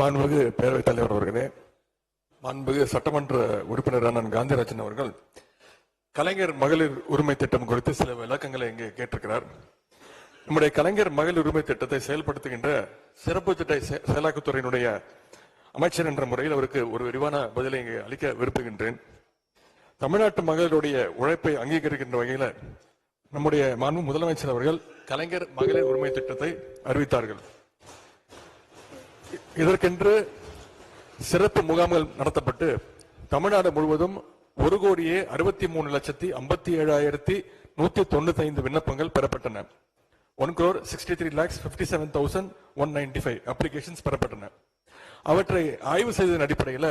மாண்புமிகு பேரவைத் தலைவர் அவர்களே மாண்புமிகு சட்டமன்ற உறுப்பினர் அண்ணன் காந்திராஜன் அவர்கள் கலைஞர் மகளிர் உரிமை திட்டம் குறித்து சில விளக்கங்களை இங்கே கேட்டிருக்கிறார். நம்முடைய கலைஞர் மகளிர் உரிமை திட்டத்தை செயல்படுத்துகின்ற சிறப்பு திட்ட செ- செயலாக்கத்துறையினுடைய அமைச்சர் என்ற முறையில் அவருக்கு ஒரு விரிவான பதிலை இங்கே அளிக்க விரும்புகின்றேன். தமிழ்நாட்டு மகளிருடைய உழைப்பை அங்கீகரிக்கின்ற வகையில் நம்முடைய மாண்பு முதலமைச்சர் அவர்கள் கலைஞர் மகளிர் உரிமை திட்டத்தை அறிவித்தார்கள். இதற்கென்று சிறப்பு முகாம்கள் நடத்தப்பட்டு தமிழ்நாடு முழுவதும் ஒரு கோடியே அறுபத்தி மூணு லட்சத்தி ஐம்பத்தி ஏழாயிரத்தி நூத்தி தொண்ணூத்தி ஐந்து விண்ணப்பங்கள் பெறப்பட்டன. One crore sixty three lakhs fifty seven thousand one ninety five applications பெறப்பட்டன. அவற்றை ஆய்வு செய்ததன் அடிப்படையில்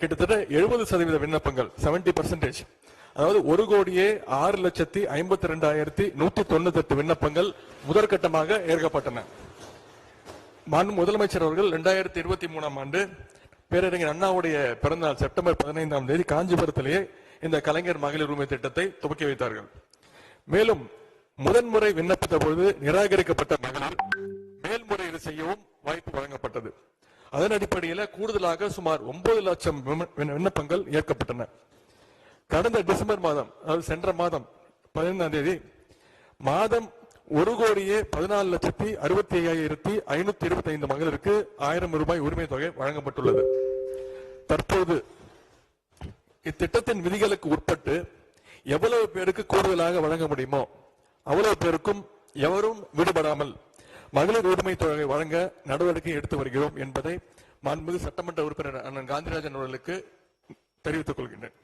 கிட்டத்தட்ட எழுபது சதவீத விண்ணப்பங்கள் 70% பர்சன்டேஜ் அதாவது ஒரு கோடியே ஆறு லட்சத்தி ஐம்பத்தி ரெண்டாயிரத்தி நூத்தி தொண்ணூத்தி எட்டு விண்ணப்பங்கள் முதற்கட்டமாக ஏற்கப்பட்டன. மாண்பு முதலமைச்சர் அவர்கள் ரெண்டாயிரத்தி இருபத்தி மூணாம் ஆண்டு பேரறிஞர் அண்ணாவுடைய பிறந்தநாள் செப்டம்பர் பதினைந்தாம் தேதி காஞ்சிபுரத்திலேயே இந்த கலைஞர் மகளிர் உரிமை திட்டத்தை துவக்கி வைத்தார்கள். மேலும் முதன்முறை விண்ணப்பித்த பொழுது நிராகரிக்கப்பட்ட மகளிர் மேல்முறையீடு செய்யவும் வாய்ப்பு வழங்கப்பட்டது. அதன் அடிப்படையில் கூடுதலாக சுமார் ஒன்பது லட்சம் விண்ண- விண்ணப்பங்கள் ஏற்கப்பட்டன. கடந்த டிசம்பர் மாதம் அதாவது சென்ற மாதம் பதினைந்தாம் தேதி மாதம் ஒரு கோடியே பதினாலு லட்சத்தி அறுபத்தி ஐயாயிரத்தி ஐநூத்தி இருபத்தி ஐந்து மகளிருக்கு ஆயிரம் ரூபாய் உரிமை தொகை வழங்கப்பட்டுள்ளது. தற்போது இத்திட்டத்தின் விதிகளுக்கு உட்பட்டு எவ்வளவு பேருக்கு கூடுதலாக வழங்க முடியுமோ அவ்வளவு பேருக்கும் எவரும் விடுபடாமல் மகளிர் உரிமை தொகை வழங்க நடவடிக்கை எடுத்து வருகிறோம் என்பதை மாண்புமிகு சட்டமன்ற உறுப்பினர் அண்ணன் காந்திராஜன் அவர்களுக்கு தெரிவித்துக் கொள்கின்றேன்.